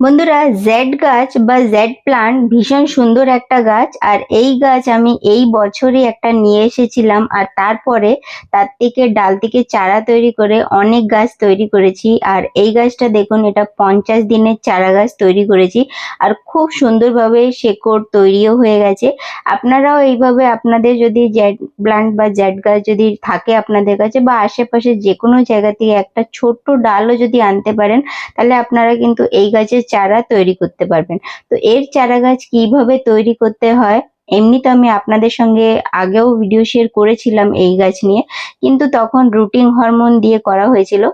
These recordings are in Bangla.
বন্ধুরা জেড গাছ বা জেড প্লান্ট ভীষণ সুন্দর একটা গাছ। আর এই গাছ আমি এই বছরই একটা নিয়ে এসেছিলাম, আর তারপরে তার থেকে ডাল থেকে চারা তৈরি করে অনেক গাছ তৈরি করেছি। আর এই গাছটা দেখুন, এটা পঞ্চাশ দিনের চারা গাছ তৈরি করেছি। আর খুব সুন্দরভাবে শেকড় তৈরিও হয়ে গেছে। আপনারাও এইভাবে আপনাদের যদি জেড প্লান্ট বা জেড গাছ যদি থাকে আপনাদের কাছে বা আশেপাশে যে কোনো জায়গা থেকে একটা ছোট্ট ডালও যদি আনতে পারেন, তাহলে আপনারা কিন্তু এই গাছের চারা তৈরি করতে পারবেন। তো এর চারা গাছ কীভাবে তৈরি করতে হয়? এমনি তো আমি আপনাদের সঙ্গে আগেও ভিডিও শেয়ার করেছিলাম এই গাছ নিয়ে, কিন্তু তখন রুটিং হরমোন দিয়ে করা হয়েছিল।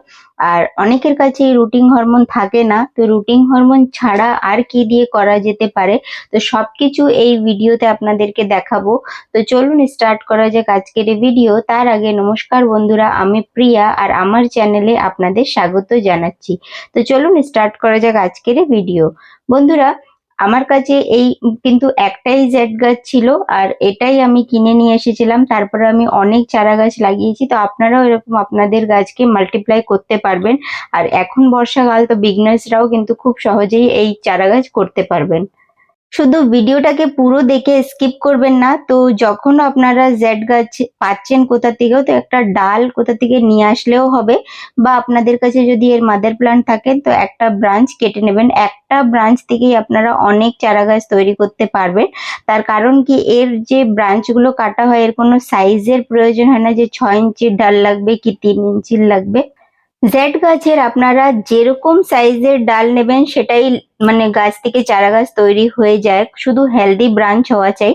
আর অনেকের কাছে এই রুটিং হরমোন থাকে না, তো রুটিং হরমোন ছাড়া আর কি দিয়ে করা যেতে পারে? তো সবকিছু এই ভিডিওতে আপনাদেরকে দেখাবো। তো চলুন স্টার্ট করা যাক আজকের এই ভিডিও তার আগে নমস্কার বন্ধুরা, আমি প্রিয়া আর আমার চ্যানেলে আপনাদের স্বাগত জানাচ্ছি। তো চলুন স্টার্ট করা যাক আজকের ভিডিও বন্ধুরা আমার কাছে এই কিন্তু একটাই জেড গাছ ছিল আর এটাই আমি কিনে নিয়ে এসেছিলাম। তারপরে আমি অনেক চারা গাছ লাগিয়েছি। তো আপনারাও এরকম আপনাদের গাছকে মাল্টিপ্লাই করতে পারবেন। আর এখন বর্ষাকাল তো বিগনার্সরাও কিন্তু খুব সহজেই এই চারা গাছ করতে পারবেন। শুধু ভিডিওটাকে পুরো দেখে স্কিপ করবেন না, তো যখন আপনারা জেড গাছ পাচ্ছেন কোথা থেকেও, তো একটা ডাল কোথা থেকে নিয়ে আসলেও হবে। বা আপনাদের কাছে যদি এর মাদার প্লান্ট থাকে, তো একটা ব্রাঞ্চ কেটে নেবেন। একটা ব্রাঞ্চ থেকেই আপনারা অনেক চারা গাছ তৈরি করতে পারবেন। তার কারণ কি, এর যে ব্রাঞ্চগুলো কাটা হয়, এর কোনো সাইজের প্রয়োজন হয় না যে ছয় ইঞ্চির ডাল লাগবে কি তিন ইঞ্চির লাগবে। জেড গাছের আপনারা যেরকম সাইজের ডাল নেবেন, সেটাই মানে গাছ থেকে চারা গাছ তৈরি হয়ে যায়। শুধু হেলদি ব্রাঞ্চ হওয়া চাই।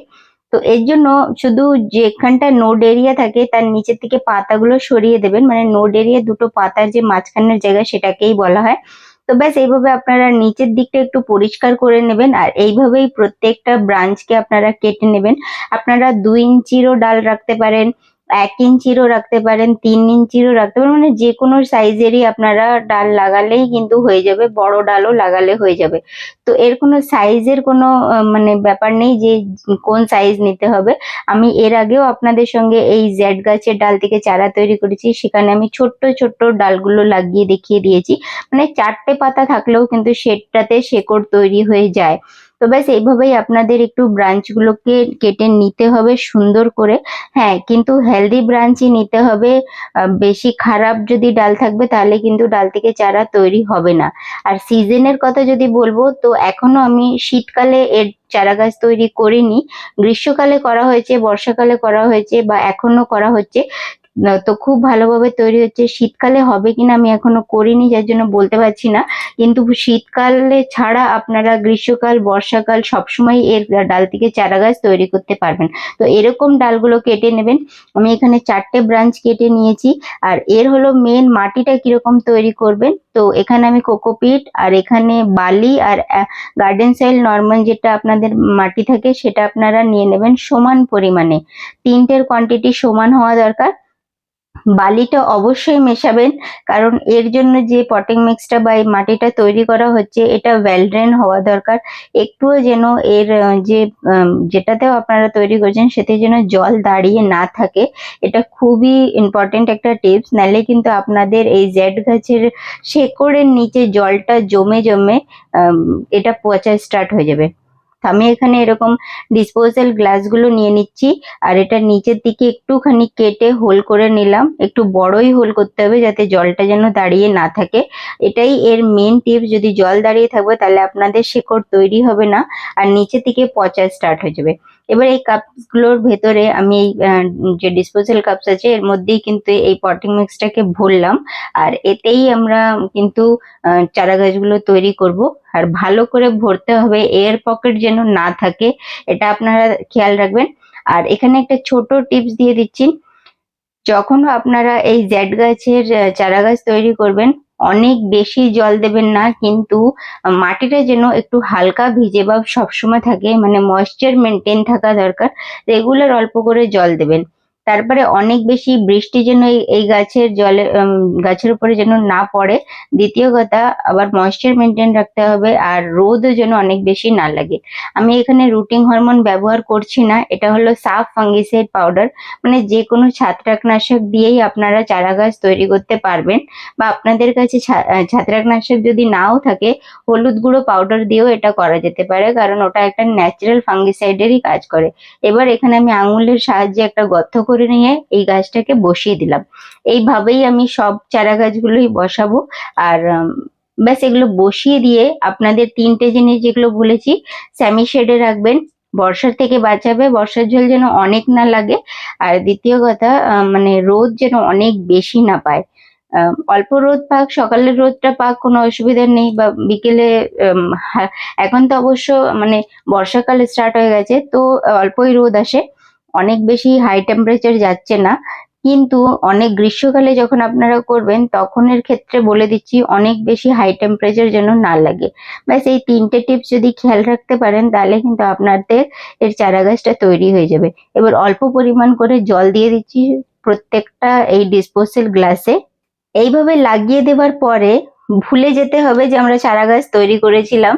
তো এর জন্য শুধু যেখানটা নোড এরিয়া থাকে, তার নিচের থেকে পাতাগুলো সরিয়ে দেবেন। মানে নোড এরিয়া দুটো পাতার যে মাঝখানের জায়গা, সেটাকেই বলা হয়। তো ব্যাস, এইভাবে আপনারা নিচের দিকটা একটু পরিষ্কার করে নেবেন আর এইভাবেই প্রত্যেকটা ব্রাঞ্চকে আপনারা কেটে নেবেন। আপনারা দুই ইঞ্চিরও ডাল রাখতে পারেন। এক ইঞ্চিরও রাখতে পারেন, তিন ইঞ্চিরও রাখতে পারেন মানে যে কোনো সাইজেরই আপনারা ডাল লাগালেই কিন্তু হয়ে যাবে, বড় ডালও লাগালে হয়ে যাবে। তো এর কোনো সাইজের কোনো মানে ব্যাপার নেই যে কোন সাইজ নিতে হবে। আমি এর আগেও আপনাদের সঙ্গে এই জেড গাছের ডাল থেকে চারা তৈরি করেছি, সেখানে আমি ছোট্ট ছোট্ট ডালগুলো লাগিয়ে দেখিয়ে দিয়েছি। মানে চারটে পাতা থাকলেও কিন্তু সেটাতে শেকড় তৈরি হয়ে যায়। তো ব্যাস, এইভাবেই আপনাদের একটু ব্রাঞ্চগুলোকে কেটে নিতে হবে সুন্দর করে। হ্যাঁ কিন্তু হেলদি ব্রাঞ্চই নিতে হবে। বেশি খারাপ যদি ডাল থাকবে, তাহলে কিন্তু ডাল থেকে চারা তৈরি হবে না। আর সিজনের কথা যদি বলব, তো এখনও আমি শীতকালে এর চারা গাছ তৈরি করিনি। গ্রীষ্মকালে করা হয়েছে, বর্ষাকালে করা হয়েছে বা এখনও করা হচ্ছে। তো খুব ভালোভাবে তৈরি হচ্ছে। শীতকালে হবে কিনা আমি এখনও করিনি, যার জন্য বলতে পারছি না। কিন্তু শীতকালে ছাড়া আপনারা গ্রীষ্মকাল, বর্ষাকাল সবসময় এর ডাল থেকে চারা গাছ তৈরি করতে পারবেন। তো এরকম ডালগুলো কেটে নেবেন। আমি এখানে চারটে ব্রাঞ্চ কেটে নিয়েছি। আর এর হলো মেন মাটিটা কীরকম তৈরি করবেন? তো এখানে আমি কোকোপিট আর এখানে বালি আর গার্ডেন সাইল নর্মাল যেটা আপনাদের মাটি থাকে, সেটা আপনারা নিয়ে নেবেন সমান পরিমাণে। তিনটের কোয়ান্টিটি সমান হওয়া দরকার। বালিটা অবশ্যই মেশাবেন, কারণ এর জন্য যে পটিং মিক্সটা বা এই মাটিটা তৈরি করা হচ্ছে, এটা ওয়েল ড্রেন হওয়া দরকার। একটুও যেন এর যে যেটাতেও আপনারা তৈরি করছেন, সেতে যেন জল দাঁড়িয়ে না থাকে। এটা খুবই ইম্পর্টেন্ট একটা টিপস নাহলে কিন্তু আপনাদের এই জেড গাছের শেকড়ের নিচে জলটা জমে জমে এটা পচা স্টার্ট হয়ে যাবে। আমি এখানে এরকম ডিসপোজাল গ্লাসগুলো নিয়ে নিচ্ছি। আর এটা নিচের দিকে একটুখানি কেটে হোল করে নিলাম। একটু বড়ই হোল করতে হবে যাতে জলটা যেন দাঁড়িয়ে না থাকে। এটাই এর মেন টিপ যদি জল দাঁড়িয়ে থাকবে তাহলে আপনাদের শেকড় তৈরি হবে না। আর নিচের দিকে পচা স্টার্ট হয়ে যাবে। এবার এই কাপগুলোর ভেতরে আমি এই যে ডিসপোজাল কাপস আছে, এর মধ্যেই কিন্তু এই পটিং মিক্সটাকে ভরলাম। আর এতেই আমরা কিন্তু চারা গাছগুলো তৈরি করব। আর ভালো করে ভরতে হবে এয়ার পকেট যেন না থাকে, এটা আপনারা খেয়াল রাখবেন। আর এখানে একটা ছোট টিপস দিয়ে দিচ্ছি। যখন আপনারা এই জেড গাছের চারা গাছ তৈরি করবেন অনেক বেশি জল দেবেন না, কিন্তু মাটিটা যেন একটু হালকা ভিজে বা সবসময় থাকে মানে ময়েশ্চার মেনটেন থাকা দরকার, রেগুলার অল্প করে জল দেবেন। তারপরে অনেক বেশি বৃষ্টি যেন এই- গাছের জলে গাছের উপরে যেন না পড়ে। দ্বিতীয় কথা, আবার ময়েশ্চার মেনটেন রাখতে হবে আর রোদও যেন অনেক বেশি না লাগে। আমি এখানে রুটিং হরমোন ব্যবহার করছি না, এটা হলো সাফ ফাঙ্গিসাইড পাউডার মানে যে কোনো ছত্রাকনাশক দিয়েই আপনারা চারা গাছ তৈরি করতে পারবেন বা আপনাদের কাছে ছত্রাকনাশক যদি নাও থাকে, হলুদ গুঁড়ো পাউডার দিয়েও এটা করা যেতে পারে, কারণ ওটা একটা ন্যাচারাল ফাঙ্গিসাইডেরই কাজ করে। এবার এখানে আমি আঙুলের সাহায্যে একটা গর্ত করে নিয়ে এই গাছটাকে বসিয়ে দিলাম। এইভাবেই আমি সব চারা গাছগুলোই বসাবো। আর ব্যাস এগুলো বসিয়ে দিয়ে আপনাদের তিনটে জিনিস যেগুলো বলেছি, স্যামি শেডে রাখবেন, বর্ষার থেকে বাঁচাবে, বর্ষার জল যেন অনেক না লাগে। আর দ্বিতীয় কথা মানে রোদ যেন অনেক বেশি না পায়। অল্প রোদ পাক সকালের রোদটা পাক, কোনো অসুবিধা নেই বা বিকেলে এখন তো অবশ্য মানে বর্ষাকাল স্টার্ট হয়ে গেছে, তো অল্পই রোদ আসে। অনেক বেশি হাই টেম্পারেচার যাচ্ছে না, কিন্তু অনেক গ্রীষ্মকালে যখন আপনারা করবেন, তখনের ক্ষেত্রে বলে দিচ্ছি অনেক বেশি হাই টেম্পারেচার যেন না লাগে। ব্যাস, এই তিনটে টিপস যদি খেয়াল রাখতে পারেন, তাহলে কিন্তু আপনাদের এর চারা গাছটা তৈরি হয়ে যাবে। এবার অল্প পরিমাণ করে জল দিয়ে দিচ্ছি প্রত্যেকটা এই ডিসপোজেল গ্লাসে এইভাবে লাগিয়ে দেওয়ার পরে ভুলে যেতে হবে যে আমরা চারা গাছ তৈরি করেছিলাম।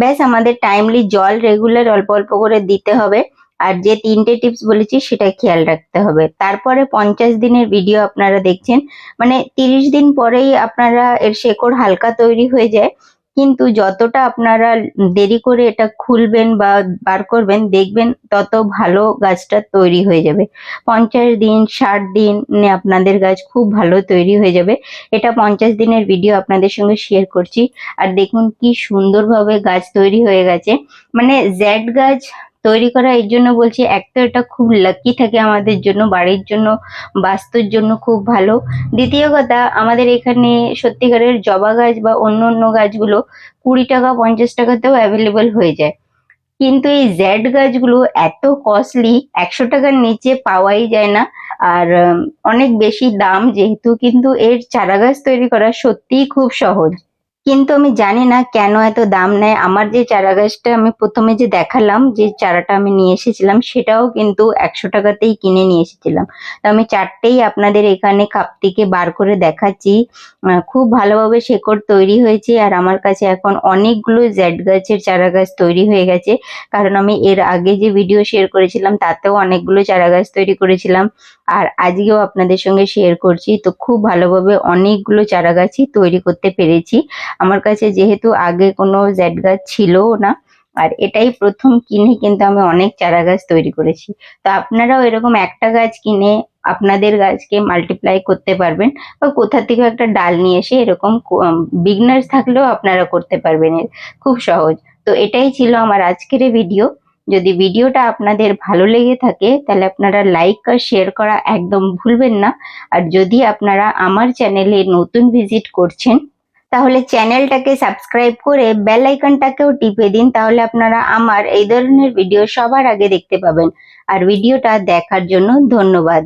ব্যাস, আমাদের টাইমলি জল রেগুলার অল্প অল্প করে দিতে হবে। আর যে তিনটে টিপস বলেছি সেটা খেয়াল রাখতে হবে। তারপরে পঞ্চাশ দিনের ভিডিও আপনারা দেখছেন। মানে তিরিশ দিন পরেই আপনারা এর শেকড় হালকা তৈরি হয়ে যায়। কিন্তু যতটা আপনারা দেরি করে এটা খুলবেন বা বার করবেন, দেখবেন তত ভালো গাছটা তৈরি হয়ে যাবে। পঞ্চাশ দিন, ষাট দিন আপনাদের গাছ খুব ভালো তৈরি হয়ে যাবে। এটা পঞ্চাশ দিনের ভিডিও আপনাদের সঙ্গে শেয়ার করছি। আর দেখুন কি সুন্দরভাবে গাছ তৈরি হয়ে গেছে। মানে জেড গাছ তৈরি করা, এর জন্য বলছি এক তো এটা খুব লাকি থাকে আমাদের জন্য, বাড়ির জন্য, বাস্তুর জন্য খুব ভালো। দ্বিতীয় কথা, আমাদের এখানে সত্যিকারের জবা গাছ বা অন্য অন্য গাছগুলো কুড়ি টাকা, পঞ্চাশ টাকাতেও অ্যাভেলেবল হয়ে যায়। কিন্তু এই জ্যাড গাছগুলো এত কস্টলি একশো টাকার নিচে পাওয়াই যায় না। আর অনেক বেশি দাম যেহেতু, কিন্তু এর চারা গাছ তৈরি করা সত্যিই খুব সহজ। কিন্তু আমি জানি না কেন এত দাম নেয়। আমার যে চারা গাছটা আমি প্রথমে যে দেখালাম, যে চারাটা আমি নিয়ে এসেছিলাম, সেটাও কিন্তু একশো টাকাতেই কিনে নিয়ে এসেছিলাম। তো আমি চারটেই আপনাদের এখানে কাপ থেকে বার করে দেখাচ্ছি। খুব ভালোভাবে শেকড় তৈরি হয়েছে আর আমার কাছে এখন অনেকগুলো জ্যাড গাছের চারা গাছ তৈরি হয়ে গেছে। কারণ আমি এর আগে যে ভিডিও শেয়ার করেছিলাম, তাতেও অনেকগুলো চারা গাছ তৈরি করেছিলাম আর আজকেও আপনাদের সঙ্গে শেয়ার করছি। তো খুব ভালোভাবে অনেকগুলো চারা গাছই তৈরি করতে পেরেছি। আমার কাছে যেহেতু আগে কোনো জেড গাছ ছিলও না, আর এটাই প্রথম কিনে কিন্তু আমি অনেক চারা গাছ তৈরি করেছি। তো আপনারাও এরকম একটা গাছ কিনে আপনাদের গাছকে মাল্টিপ্লাই করতে পারবেন বা কোথা থেকে একটা ডাল নিয়ে এসে এরকম বিগনার্স থাকলেও আপনারা করতে পারবেন এর। খুব সহজ। তো এটাই ছিল আমার আজকের ভিডিও যদি ভিডিওটা আপনাদের ভালো লেগে থাকে, তাহলে আপনারা লাইক আর শেয়ার করা একদম ভুলবেন না। আর যদি আপনারা আমার চ্যানেলে নতুন ভিজিট করছেন তাহলে চ্যানেলটাকে সাবস্ক্রাইব করে বেল আইকনটাকেও টিপে দিন, তাহলে আপনারা আমার এই ধরনের ভিডিও সবার আগে দেখতে পাবেন। আর ভিডিওটা দেখার জন্য ধন্যবাদ।